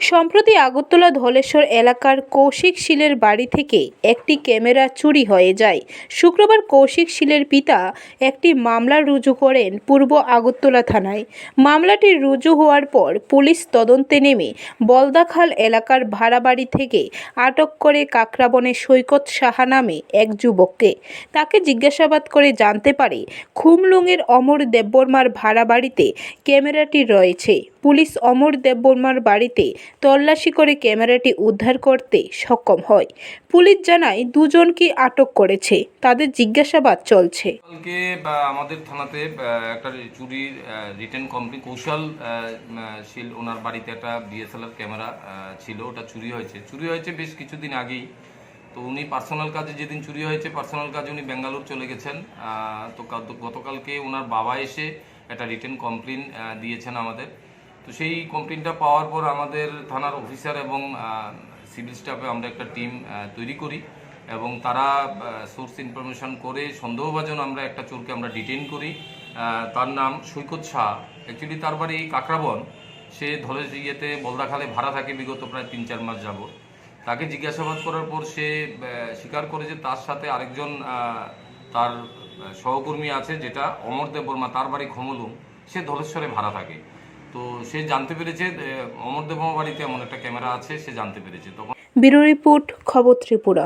সম্প্রতি আগরতলা ধলেশ্বর এলাকার কৌশিক শীলের বাড়ি থেকে একটি ক্যামেরা চুরি হয়ে যায়। শুক্রবার কৌশিক শীলের পিতা একটি মামলা রুজু করেন পূর্ব আগরতলা থানায়। মামলাটি রুজু হওয়ার পর পুলিশ তদন্তে নেমে বলদাখাল এলাকার ভাড়া বাড়ি থেকে আটক করে কাকরাবনে সৈকত সাহা নামে এক যুবককে। তাকে জিজ্ঞাসাবাদ করে জানতে পারে, খুমলুঙের অমর দেববর্মার ভাড়া বাড়িতে ক্যামেরাটি রয়েছে। পুলিশ অমর দেববর্মার বাড়িতে তল্লাশি করে ক্যামেরাটি উদ্ধার করতে সক্ষম হয়। পুলিশ জানায়, দুজনকে আটক করেছে। তাদের জিজ্ঞাসাবাদ চলছে। কালকে আমাদের থানাতে একটা চুরির রিটার্ন কোম্পানি কৌশল শীল ওনার বাড়িতে একটা ডিএসএলআর ক্যামেরা ছিল, ওটা চুরি হয়েছে। চুরি হয়েছে বেশ কিছুদিন আগেই। তো উনি পার্সোনাল কাজে যেদিন চুরি হয়েছে পার্সোনাল কাজে উনি বেঙ্গালোর চলে গেছেন। তো গতকালকে ওনার বাবা এসে একটা রিটার্ন কমপ্লেন দিয়েছেন আমাদের। তো সেই কমপ্লেনটা পাওয়ার পর আমাদের থানার অফিসার এবং সিভিল স্টাফে আমরা একটা টিম তৈরি করি এবং তারা সোর্স ইনফরমেশন করে সন্দেহভাজন আমরা একটা চোরকে আমরা ডিটেইন করি। তার নাম সৈকত শাহ অ্যাকচুয়ালি তার বাড়ি কাকরাবন। সে ধলে ইয়েতে বলদাখালে ভাড়া থাকে বিগত প্রায় তিন চার মাস যাব তাকে জিজ্ঞাসাবাদ করার পর সে স্বীকার করে যে তার সাথে আরেকজন তার সহকর্মী আছে যেটা অমর দেব বর্মা, তার বাড়ি খমলুম। সে ধলেশ্বরে ভাড়া থাকে। তো সে জানতে পেরেছে অমরদেব অমর দেব বাড়িতে এমন একটা ক্যামেরা আছে, সে জানতে পেরেছে। তখন ব্যুরো রিপোর্ট, খবর ত্রিপুরা।